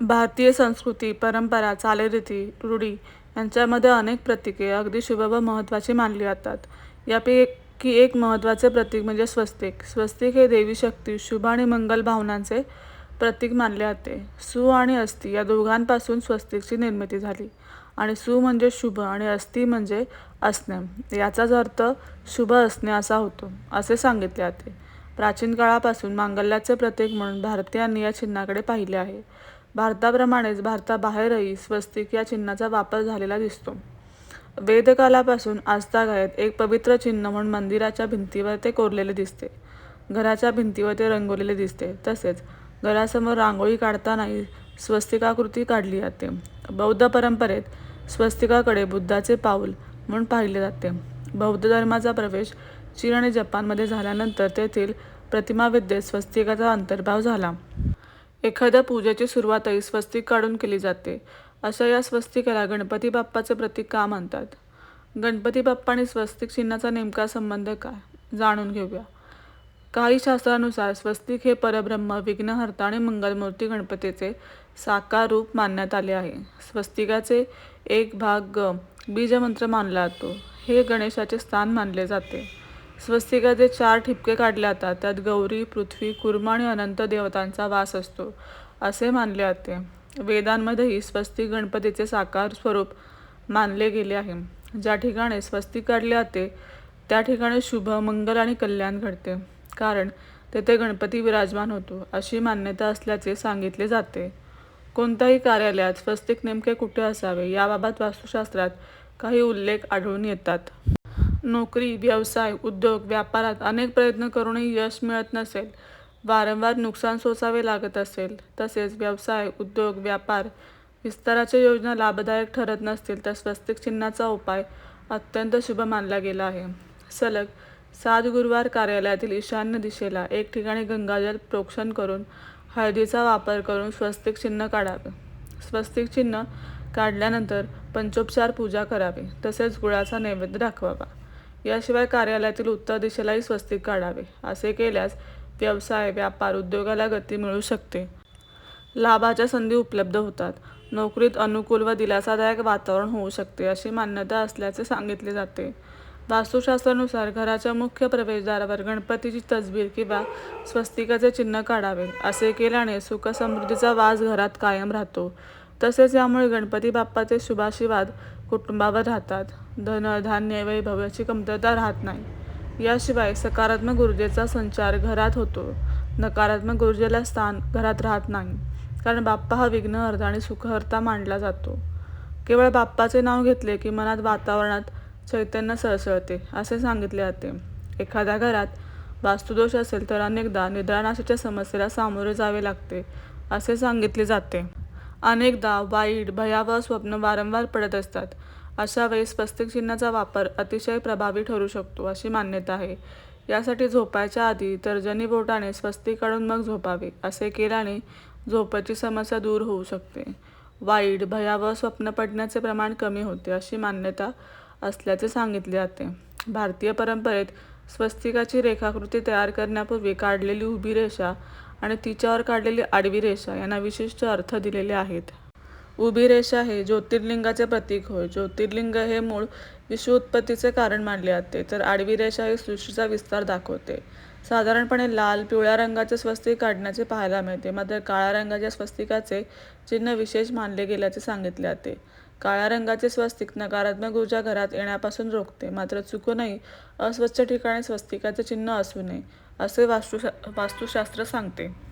भारतीय संस्कृती, परंपरा, चालीरीती, रूढी यांच्यामध्ये अनेक प्रतीके अगदी शुभ व महत्त्वाची मानली जातात. यापैकी एक महत्त्वाचे प्रतीक म्हणजे स्वस्तिक. स्वस्तिक हे देवी शक्ती, शुभ आणि मंगल भावनांचे प्रतीक मानले जाते. सु आणि अस्थि या दोघांपासून स्वस्तिकची निर्मिती झाली आणि सु म्हणजे शुभ आणि अस्थि म्हणजे असणे याचाच अर्थ शुभ असणे असा होतो, असे सांगितले जाते. प्राचीन काळापासून मांगल्याचे प्रतीक म्हणून भारतीयांनी या चिन्हाकडे पाहिले आहे. भारताप्रमाणेच भारताबाहेरही स्वस्तिक या चिन्हाचा वापर झालेला दिसतो. वेदकालापासून आजतागायत एक पवित्र चिन्ह म्हणून मंदिराच्या भिंतीवर ते कोरलेले दिसते. घराच्या भिंतीवर ते रंगवलेले दिसते. तसेच घरासमोर रांगोळी काढतानाही स्वस्तिकाकृती काढली जाते. बौद्ध परंपरेत स्वस्तिकाकडे बुद्धाचे पाऊल म्हणून पाहिले जाते. बौद्ध धर्माचा प्रवेश चीन आणि जपानमध्ये झाल्यानंतर तेथील प्रतिमाविद्येत स्वस्तिकाचा अंतर्भाव झाला. एखाद्या पूजेची सुरुवातही स्वस्तिक काढून केली जाते. अशा या स्वस्तिकाला गणपती बाप्पाचे प्रतीक का म्हणतात? गणपती बाप्पा आणि स्वस्तिक चिन्हाचा नेमका संबंध काय? जाणून घेऊया. काही शास्त्रानुसार स्वस्तिक हे परब्रह्म, विघ्नहर्ता आणि मंगलमूर्ती गणपतीचे साकार रूप मानण्यात आले आहे. स्वस्तिकाचे एक भाग बीजमंत्र मानला जातो. हे गणेशाचे स्थान मानले जाते. स्वस्तिकाचे चार ठिपके काढले जातात. त्यात गौरी, पृथ्वी, कुर्म आणि अनंत देवतांचा वास असतो, असे मानले जाते. वेदांमध्येही स्वस्तिक गणपतीचे साकार स्वरूप मानले गेले आहे. ज्या ठिकाणी स्वस्तिक काढले जाते त्या ठिकाणी शुभ, मंगल आणि कल्याण घडते. कारण तेथे गणपती विराजमान होतो, अशी मान्यता असल्याचे सांगितले जाते. कोणत्याही कार्यालयात स्वस्तिक नेमके कुठे असावे याबाबत वास्तुशास्त्रात काही उल्लेख आढळून येतात. नोकरी, व्यवसाय, उद्योग, व्यापारात अनेक प्रयत्न करूनही यश मिळत नसेल, वारंवार नुकसान सोसावे लागत असेल, तसेच व्यवसाय, उद्योग, व्यापार विस्ताराच्या योजना लाभदायक ठरत नसतील तर स्वस्तिक चिन्हाचा उपाय अत्यंत शुभ मानला गेला आहे. सलग सात गुरुवार कार्यालयातील ईशान्य दिशेला एक ठिकाणी गंगाजल प्रोक्षण करून हळदीचा वापर करून स्वस्तिक चिन्ह काढावे. स्वस्तिक चिन्ह काढल्यानंतर पंचोपचार पूजा करावी. तसेच गुळाचा नैवेद्य दाखवावा. याशिवाय कार्यालयातील उत्तर दिशेलाही स्वस्तिक काढावे. असे केल्यास व्यवसाय, व्यापार, उद्योगाला गती मिळू शकते. लाभाच्या संधी उपलब्ध होतात. नोकरीत अनुकूल व दिलासादायक वातावरण होऊ शकते, अशी मान्यता असल्याचे सांगितले जाते. वास्तुशास्त्रानुसार घराच्या मुख्य प्रवेशद्वारावर गणपतीची तसबीर किंवा स्वस्तिकाचे चिन्ह काढावे. असे केल्याने सुख-समृद्धीचा वास घरात कायम राहतो. तसेच यामुळे गणपती बाप्पाचे शुभाशीर्वाद कुटुंबावर राहतात. धन, धान्य, वैभवाची कमतरता राहत नाही. याशिवाय सकारात्मक ऊर्जेचा संचार घरात होतो. नकारात्मक ऊर्जेला स्थान घरात राहत नाही. कारण बाप्पा हा विघ्नहर्ता आणि सुखहर्ता मानला जातो. केवळ बाप्पाचे नाव घेतले की मनात, वातावरणात चैतन्य सळसळते, असे सांगितले जाते. एखाद्या घरात वास्तुदोष असेल तर अनेकदा निद्रानाशाच्या समस्येला सामोरे जावे लागते, असे सांगितले जाते. अनेकदा वाईट, भयावह स्वप्न वारंवार पडत असतात. अशा वेळेस स्वस्तिक चिन्हाचा वापर अतिशय प्रभावी ठरू शकतो, अशी मान्यता आहे. यासाठी झोपायच्या आधी तर्जनी बोटाने स्वस्तिक काढून मग झोपावे. असे केल्याने झोपेची समस्या दूर होऊ शकते. वाईट, भयावह स्वप्न पडण्याचे प्रमाण कमी होते, अशी मान्यता असल्याचे सांगितले जाते. भारतीय परंपरेत स्वस्तिकाची रेखाकृती तयार करण्यापूर्वी काढलेली उभी रेषा आणि तिच्यावर काढलेली आडवी रेषा यांना विशिष्ट अर्थ दिलेले आहेत. उभी रेषा हे ज्योतिर्लिंगाचे प्रतीक होय. ज्योतिर्लिंग हे मूळ विश्व-उत्पत्तीचे कारण मानले जाते, तर आडवी रेषा ही सृष्टीचा विस्तार दाखवते. साधारणपणे लाल, पिवळ्या रंगाचे स्वस्तिक काढण्याचे पाहायला मिळते. मात्र काळ्या रंगाच्या स्वस्तिकाचे चिन्ह विशेष मानले गेल्याचे सांगितले जाते. काळ्या रंगाचे स्वस्तिक नकारात्मक ऊर्जा घरात येण्यापासून रोखते. मात्र चुकूनही अस्वच्छ ठिकाणी स्वस्तिकाचे चिन्ह असू नये, असे वास्तुशास्त्र सांगते.